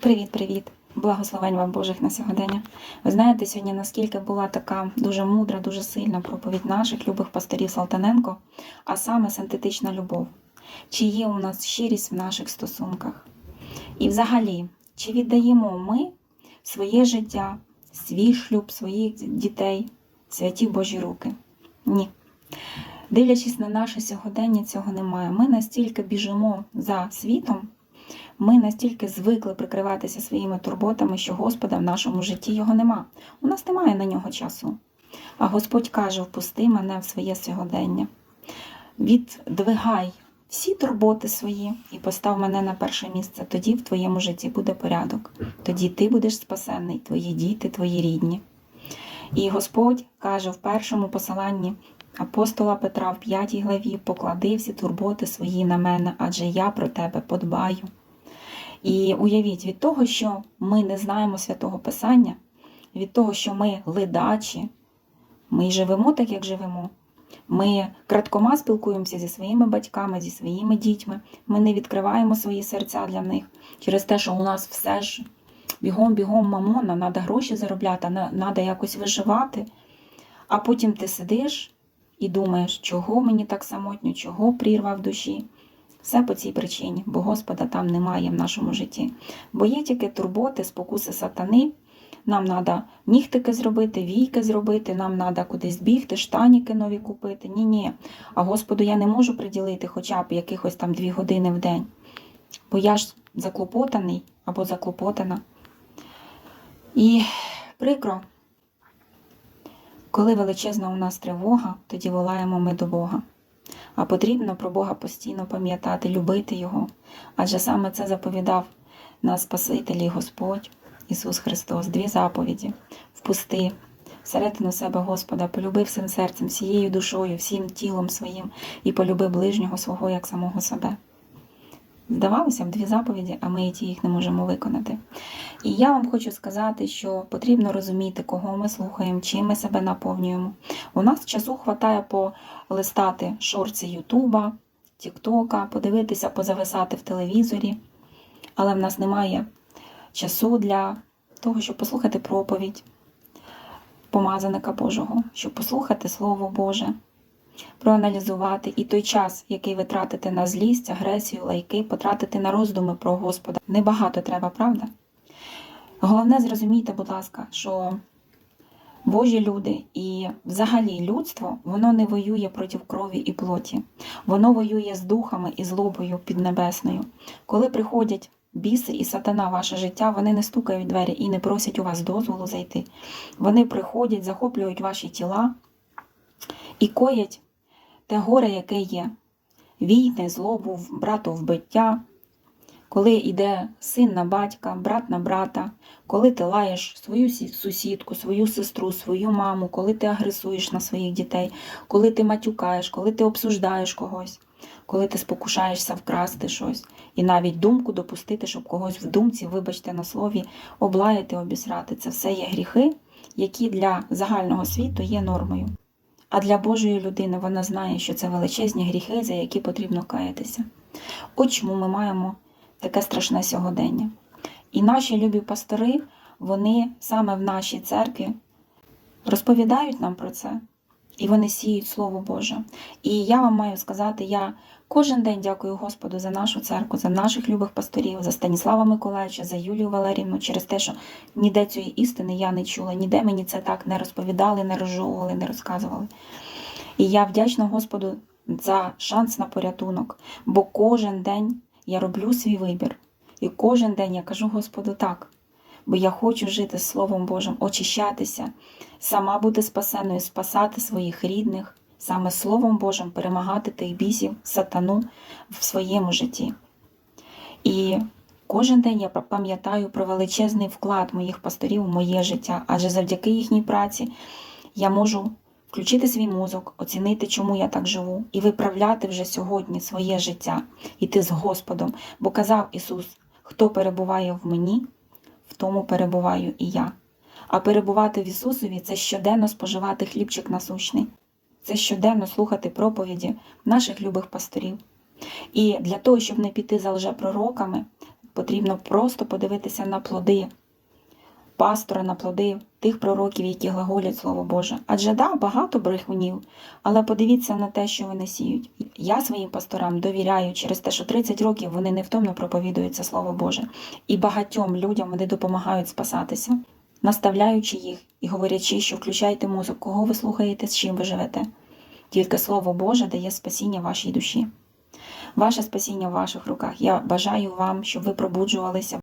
Привіт-привіт! Благословень вам Божих на сьогодення. Ви знаєте, сьогодні наскільки була така дуже мудра, дуже сильна проповідь наших любих пасторів Салтаненко, а саме синтетична любов. Чи є у нас щирість в наших стосунках? І взагалі, чи віддаємо ми своє життя, свій шлюб, своїх дітей, святі Божі руки? Ні. Дивлячись на наше сьогодення, цього немає. Ми настільки біжимо за світом, ми настільки звикли прикриватися своїми турботами, що Господа в нашому житті його нема. У нас немає на нього часу. А Господь каже: впусти мене в своє сьогодення. Віддвигай всі турботи свої і постав мене на перше місце. Тоді в твоєму житті буде порядок. Тоді ти будеш спасенний, твої діти, твої рідні. І Господь каже в першому посиланні апостола Петра в п'ятій главі: поклади всі турботи свої на мене, адже я про тебе подбаю. І уявіть, від того, що ми не знаємо святого Писання, від того, що ми ледачі, ми живемо так, як живемо. Ми краткома спілкуємося зі своїми батьками, зі своїми дітьми. Ми не відкриваємо свої серця для них через те, що у нас все ж бігом-бігом мамона, треба гроші заробляти, треба якось виживати. А потім ти сидиш і думаєш, чого мені так самотньо, чого прірва в душі. Все по цій причині, бо Господа там немає в нашому житті. Бо є тільки турботи, спокуси сатани. Нам треба нігтики зробити, війки зробити, нам треба кудись бігти, штаніки нові купити. Ні-ні. А Господу я не можу приділити хоча б якихось там дві години в день. Бо я ж заклопотаний або заклопотана. І прикро, коли величезна у нас тривога, тоді волаємо ми до Бога. А потрібно про Бога постійно пам'ятати, любити Його. Адже саме це заповідав нас Спаситель і Господь Ісус Христос, дві заповіді: впусти всередину себе Господа, полюби всім серцем, всією душою, всім тілом своїм і полюби ближнього свого як самого себе. Здавалося б, дві заповіді, а ми ті їх не можемо виконати. І я вам хочу сказати, що потрібно розуміти, кого ми слухаємо, чим ми себе наповнюємо. У нас часу вистачає полистати шорти Ютуба, Тіктока, подивитися, позависати в телевізорі, але в нас немає часу для того, щоб послухати проповідь помазаника Божого, щоб послухати Слово Боже проаналізувати і той час, який ви тратите на злість, агресію, лайки, потратити на роздуми про Господа. Небагато треба, правда? Головне, зрозумійте, будь ласка, що Божі люди і взагалі людство, воно не воює проти крові і плоті. Воно воює з духами і злобою піднебесною. Коли приходять біси і сатана в ваше життя, вони не стукають двері і не просять у вас дозволу зайти. Вони приходять, захоплюють ваші тіла і коять те горе, яке є, війни, злобу, братовбиття, коли йде син на батька, брат на брата, коли ти лаєш свою сусідку, свою сестру, свою маму, коли ти агресуєш на своїх дітей, коли ти матюкаєш, коли ти обсуждаєш когось, коли ти спокушаєшся вкрасти щось, і навіть думку допустити, щоб когось в думці, вибачте на слові, облаяти, обісрати. Це все є гріхи, які для загального світу є нормою. А для Божої людини вона знає, що це величезні гріхи, за які потрібно каятися. От чому ми маємо таке страшне сьогодення. І наші любі пастори, вони саме в нашій церкві розповідають нам про це, і вони сіють Слово Боже. І я вам маю сказати, я кожен день дякую Господу за нашу церкву, за наших любих пасторів, за Станіслава Миколаївича, за Юлію Валерівну, через те, що ніде цієї істини я не чула, ніде мені це так не розповідали, не розжовували, не розказували. І я вдячна Господу за шанс на порятунок, бо кожен день я роблю свій вибір. І кожен день я кажу Господу так, бо я хочу жити Словом Божим, очищатися, сама бути спасеною, спасати своїх рідних, саме Словом Божим перемагати тих бісів, сатану в своєму житті. І кожен день я пам'ятаю про величезний вклад моїх пасторів у моє життя, адже завдяки їхній праці я можу включити свій мозок, оцінити, чому я так живу, і виправляти вже сьогодні своє життя, іти з Господом. Бо казав Ісус, хто перебуває в мені, в тому перебуваю і я. А перебувати в Ісусові це щоденно споживати хлібчик насущний, це щоденно слухати проповіді наших любих пасторів. І для того, щоб не піти за лжепророками, потрібно просто подивитися на плоди пастора, на плоди тих пророків, які глаголять Слово Боже. Адже да, багато брехунів, але подивіться на те, що вони сіють. Я своїм пасторам довіряю через те, що 30 років вони невтомно проповідують це Слово Боже. І багатьом людям вони допомагають спасатися, наставляючи їх і говорячи, що включайте мозок, кого ви слухаєте, з чим ви живете. Тільки Слово Боже дає спасіння вашій душі. Ваше спасіння в ваших руках. Я бажаю вам, щоб ви пробуджувалися